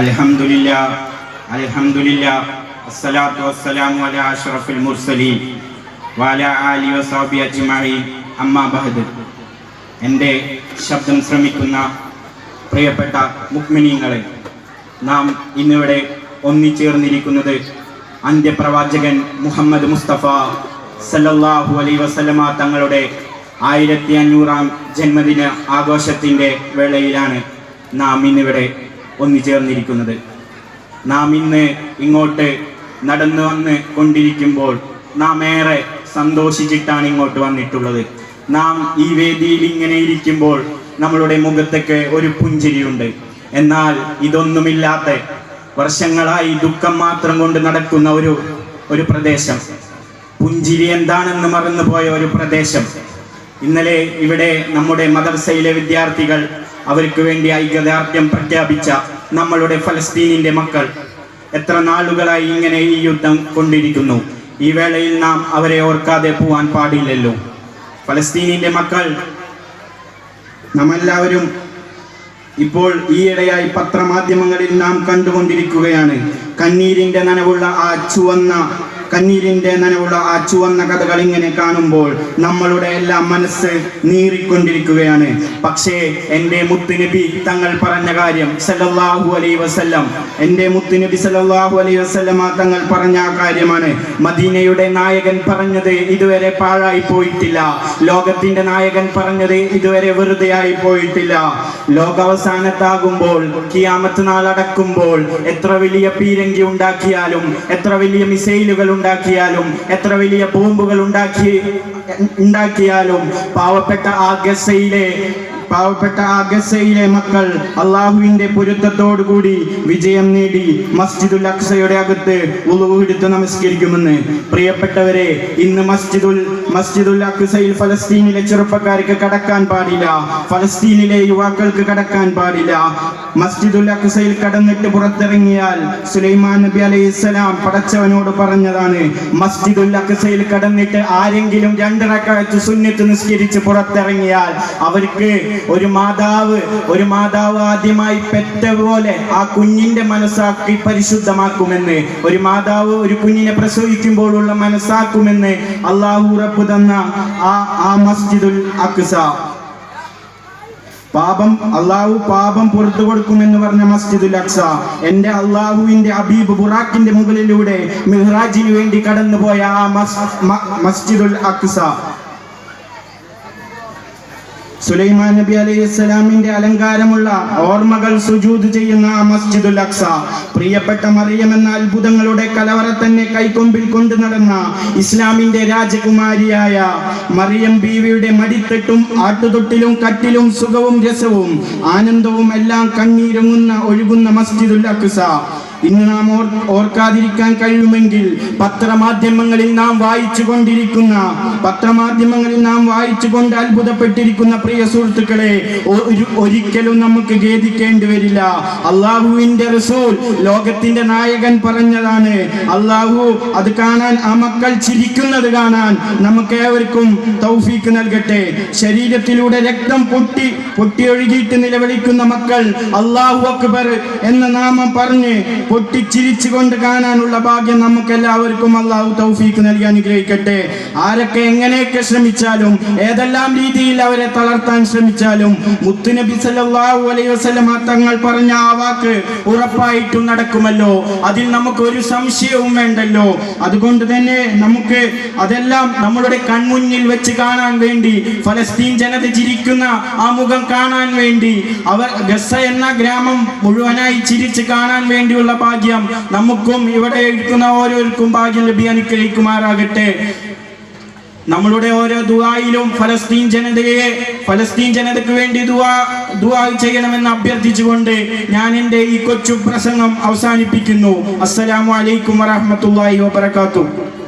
الحمد لله الحمد لله الصلاة والسلام على أشرف المرسلين وعلى آله وصحبه أجمعين أما بعد എൻ്റെ ശബ്ദം ശ്രമിക്കുന്ന പ്രിയപ്പെട്ട മുക്മിനീങ്ങളെ നാം ഇന്നിവിടെ ഒന്നിച്ചേർന്നിരിക്കുന്നത് അന്ത്യപ്രവാചകൻ മുഹമ്മദ് മുസ്തഫ സല്ലല്ലാഹു അലൈ വസല്ലമ തങ്ങളുടെ ആയിരത്തി അഞ്ഞൂറാം ജന്മദിന ആഘോഷത്തിൻ്റെ വേളയിലാണ് നാം ഇന്നിവിടെ ഒന്നിച്ചേർന്നിരിക്കുന്നത്. നാം ഇന്ന് ഇങ്ങോട്ട് നടന്നു വന്ന് കൊണ്ടിരിക്കുമ്പോൾ നാം ഏറെ സന്തോഷിച്ചിട്ടാണ് ഇങ്ങോട്ട് വന്നിട്ടുള്ളത്. നാം ഈ വേദിയിൽ ഇങ്ങനെ ഇരിക്കുമ്പോൾ നമ്മളുടെ മുഖത്തൊക്കെ ഒരു പുഞ്ചിരിയുണ്ട്. എന്നാൽ ഇതൊന്നുമില്ലാത്ത വർഷങ്ങളായി ദുഃഖം മാത്രം കൊണ്ട് നടക്കുന്ന ഒരു ഒരു പ്രദേശം. പുഞ്ചിരി എന്താണെന്ന് മറന്നുപോയ ഒരു പ്രദേശം. ഇന്നലെ ഇവിടെ നമ്മുടെ മദർസയിലെ വിദ്യാർത്ഥികൾ അവർക്ക് വേണ്ടി ഐക്യദാർഢ്യം പ്രഖ്യാപിച്ച നമ്മളുടെ ഫലസ്തീനിന്റെ മക്കൾ എത്ര നാളുകളായി ഇങ്ങനെ ഈ യുദ്ധം കൊണ്ടിരിക്കുന്നു? ഈ വേളയിൽ നാം അവരെ ഓർക്കാതെ പോവാൻ പാടില്ലല്ലോ. ഫലസ്തീനിന്റെ മക്കൾ നമ്മെല്ലാവരും ഇപ്പോൾ ഈയിടെയായി പത്രമാധ്യമങ്ങളിൽ നാം കണ്ടുകൊണ്ടിരിക്കുകയാണ്. കണ്ണീരിന്റെ നനവുള്ള ആ ചുവന്ന കണ്ണീരിന്റെ നനവുള്ള ആ ചുവന്ന കഥകൾ ഇങ്ങനെ കാണുമ്പോൾ നമ്മളുടെ എല്ലാം മനസ്സ് നീറിക്കൊണ്ടിരിക്കുകയാണ്. പക്ഷേ എന്റെ മുത്തുനബി തങ്ങൾ പറഞ്ഞ കാര്യം സല്ലല്ലാഹു അലൈ വസല്ലം എന്റെ മുത്തുനബി സല്ലല്ലാഹു അലൈ വസല്ലമ തങ്ങൾ പറഞ്ഞ ആ കാര്യമാണ്. മദീനയുടെ നായകൻ പറഞ്ഞത് ഇതുവരെ പാഴായി പോയിട്ടില്ല. ലോകത്തിന്റെ നായകൻ പറഞ്ഞത് ഇതുവരെ വെറുതെ ആയി പോയിട്ടില്ല. ലോകാവസാനത്താകുമ്പോൾ കിയാമത്ത് നാളടക്കുമ്പോൾ എത്ര വലിയ പീരങ്കി ഉണ്ടാക്കിയാലും എത്ര വലിയ മിസൈലുകൾ ഉണ്ടാക്കിയാലും എത്ര വലിയ ബോംബുകൾ ഉണ്ടാക്കി ഉണ്ടാക്കിയാലും പാവപ്പെട്ട ആ ഗസയിലെ പാവപ്പെട്ട ആ ഗസയിലെ മക്കൾ അള്ളാഹുവിന്റെ പൊരുത്തത്തോടു കൂടി വിജയം നേടി മസ്ജിദുൽ അക്സയുടെ അകത്ത് ഉളുവെടുത്ത് നമസ്കരിക്കുമെന്ന്. പ്രിയപ്പെട്ടവരെ ഇന്ന് മസ്ജിദുൽ മസ്ജിദുൽ അക്സയിൽ ഫലസ്തീനിലെ ചെറുപ്പക്കാർക്ക് കടക്കാൻ പാടില്ല. ഫലസ്തീനിലെ യുവാക്കൾക്ക് കടക്കാൻ പാടില്ല. മസ്ജിദുൽ അക്സയിൽ കടന്നിട്ട് പുറത്തിറങ്ങിയാൽ സുലൈമാൻ നബി അലൈഹി സ്വലാം പടച്ചവനോട് പറഞ്ഞതാണ് മസ്ജിദുൽ അക്സയിൽ കടന്നിട്ട് ആരെങ്കിലും രണ്ടിറക്കാഴ്ച സുന്നത്ത് നിസ്കരിച്ച് പുറത്തിറങ്ങിയാൽ അവർക്ക് ഒരു മാതാവ് ഒരു മാതാവ് ആദ്യമായി പെറ്റ പോലെ ആ കുഞ്ഞിന്റെ മനസ്സാക്കി പരിശുദ്ധമാക്കുമെന്ന് ഒരു മാതാവ് ഒരു കുഞ്ഞിനെ പ്രസവിക്കുമ്പോഴുള്ള മനസ്സാക്കുമെന്ന് അള്ളാഹു ഉറപ്പ് തന്ന ആ ആ മസ്ജിദുൽ അക്സ. പാപം അള്ളാഹു പാപം പുറത്തു കൊടുക്കുമെന്ന് പറഞ്ഞ മസ്ജിദുൽ അക്സ. എന്റെ അള്ളാഹുവിന്റെ അബീബ് ബുറാക്കിന്റെ മുകളിലൂടെ മിഹ്റാജിന് വേണ്ടി കടന്നുപോയ ആ മസ്ജിദുൽ അക്സ. സുലൈമാൻ നബി അലൈഹി സ്വലാമിന്റെ അലങ്കാരമുള്ള ഓർമ്മകൾ സുജൂദ് ചെയ്യുന്ന മസ്ജിദുൽ അക്സ. പ്രിയപ്പെട്ട മറിയം എന്ന അത്ഭുതങ്ങളുടെ കലവറ തന്നെ കൈക്കൊമ്പിൽ കൊണ്ടു നടന്ന ഇസ്ലാമിന്റെ രാജകുമാരിയായ മറിയം ബീവിയുടെ മടിത്തെട്ടും ആട്ടുതൊട്ടിലും കട്ടിലും സുഖവും രസവും ആനന്ദവും എല്ലാം കണ്ണീരൊങ്ങുന്ന ഒഴുകുന്ന മസ്ജിദുൽ അക്സ. ഇന്ന് നാം ഓർ ഓർക്കാതിരിക്കാൻ കഴിയുമെങ്കിൽ പത്രമാധ്യമങ്ങളിൽ നാം വായിച്ചു കൊണ്ടിരിക്കുന്ന പത്രമാധ്യമങ്ങളിൽ നാം വായിച്ചു കൊണ്ട് അത്ഭുതപ്പെട്ടിരിക്കുന്ന പ്രിയ സുഹൃത്തുക്കളെ ഒരിക്കലും നമുക്ക് ഖേദിക്കേണ്ടി വരില്ല. അള്ളാഹുവിന്റെ റസൂൽ ലോകത്തിന്റെ നായകൻ പറഞ്ഞതാണ് അള്ളാഹു അത് കാണാൻ ആ മക്കൾ ചിരിക്കുന്നത് കാണാൻ നമുക്ക് ഏവർക്കും തൗഫീക്ക് നൽകട്ടെ. ശരീരത്തിലൂടെ രക്തം പൊട്ടി പൊട്ടിയൊഴുകിയിട്ട് നിലവിളിക്കുന്ന മക്കൾ അള്ളാഹു അക്ബർ എന്ന നാമം പറഞ്ഞ് പൊട്ടിച്ചിരിച്ചുകൊണ്ട് കാണാനുള്ള ഭാഗ്യം നമുക്ക് എല്ലാവർക്കും അള്ളാഹു തൗഫീക്ക് നൽകി അനുഗ്രഹിക്കട്ടെ. ആരൊക്കെ എങ്ങനെയൊക്കെ ശ്രമിച്ചാലും ഏതെല്ലാം രീതിയിൽ അവരെ തളർത്താൻ ശ്രമിച്ചാലും മുത്തുനബി സല്ലല്ലാഹു അലൈഹി വസല്ലമ തങ്ങൾ പറഞ്ഞ ആ വാക്ക് ഉറപ്പായിട്ടും നടക്കുമല്ലോ. അതിൽ നമുക്ക് ഒരു സംശയവും വേണ്ടല്ലോ. അതുകൊണ്ട് തന്നെ നമുക്ക് അതെല്ലാം നമ്മളുടെ കൺമുന്നിൽ വെച്ച് കാണാൻ വേണ്ടി ഫലസ്തീൻ ജനത ചിരിക്കുന്ന ആ മുഖം കാണാൻ വേണ്ടി അവർ ഗസ എന്ന ഗ്രാമം മുഴുവനായി ചിരിച്ച് കാണാൻ വേണ്ടിയുള്ള ഭാഗ്യം നമുക്കും ഇവിടെ ഇരിക്കുന്ന ഓരോരുക്കും ഭാഗ്യം ലഭി അനുഗ്രഹിക്കുമാറാകട്ടെ. നമ്മളുടെ ഓരോ ദുആയിലും ഫലസ്തീൻ ജനതയെ ഫലസ്തീൻ ജനതയ്ക്ക് വേണ്ടി ദുവാ ദുവാ ചെയ്യണമെന്ന് അഭ്യർത്ഥിച്ചുകൊണ്ട് ഞാൻ എന്റെ ഈ കൊച്ചു പ്രസംഗം അവസാനിപ്പിക്കുന്നു. അസ്സലാമു അലൈക്കും വറഹ്മത്തുള്ളാഹി വബറകാതുഹു.